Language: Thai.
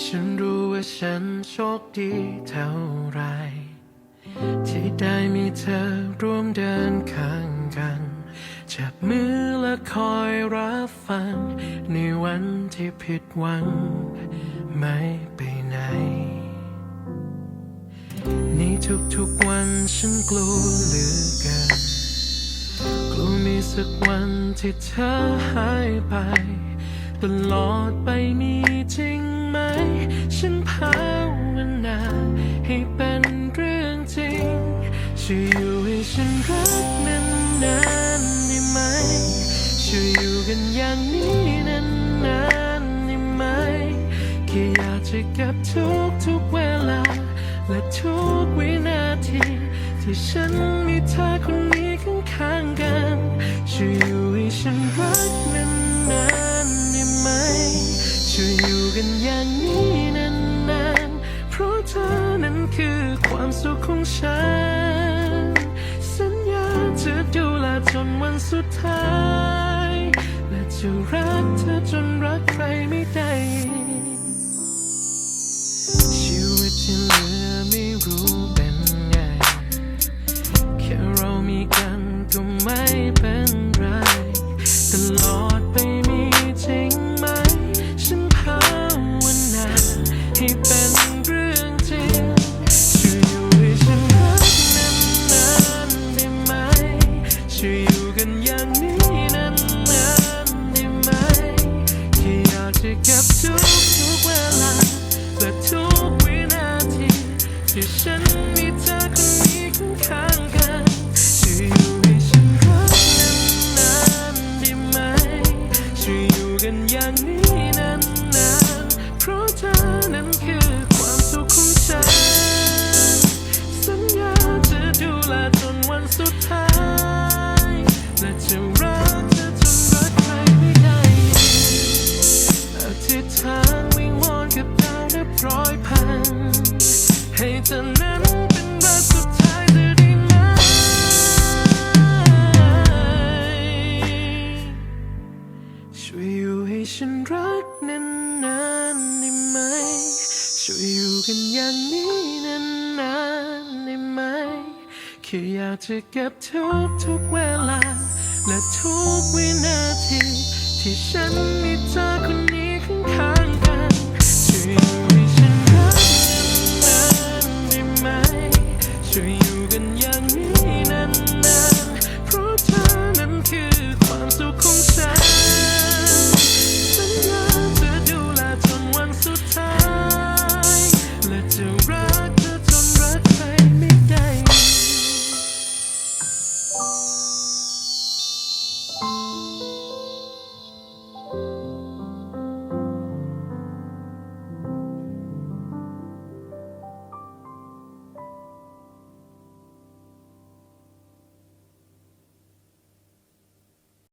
ฉันรู้ว่าฉันโชคดีเท่าไร ที่ได้มีเธอร่วมเดินข้างกัน จับมือและคอยรับฟัง ในวันที่ผิดหวัง ไม่ไปไหน ในทุกๆวันฉันกลัวเหลือเกินกลัวมีสักวันที่เธอหายไป ตลอดไปมีจริง ไหม ฉันภาวนา ให้เป็นเรื่องจริงช่วยอยู่ให้ฉันรักนานๆได้ไหมช่วยอยู่กันอย่างนี้นานๆได้ไหมแค่อยากจะเก็บทุกทุกๆเวลา และทุกวินาที ที่ฉันมีเธอคนนี้ข้างๆกันช่วยอยู่ให้ฉันรักนาน คือความสุขของฉัน สัญญาจะดูแลจนวันสุดท้าย และจะรักเธอจนรักใครไม่ได้ ช่วยอยู่กันอย่างนี้นานๆได้ไหมแค่อยากจะเก็บทุกทุกๆเวลาและทุกวินาทีที่ฉันมีเธอคนนี้ข้างๆกันช่วยอยู่ให้ฉันรักนานๆได้ไหมช่วยอยู่กันอย่างนี้นานๆเพราะเธอนั้นคือ เธอนั้นเป็นรักสุดท้ายได้ไหมช่วยอยู่ให้ฉันรักนานๆได้ไหม ช่วยอยู่กันอย่างนี้นานๆได้ไหม แค่อยากจะเก็บทุกทุกวัน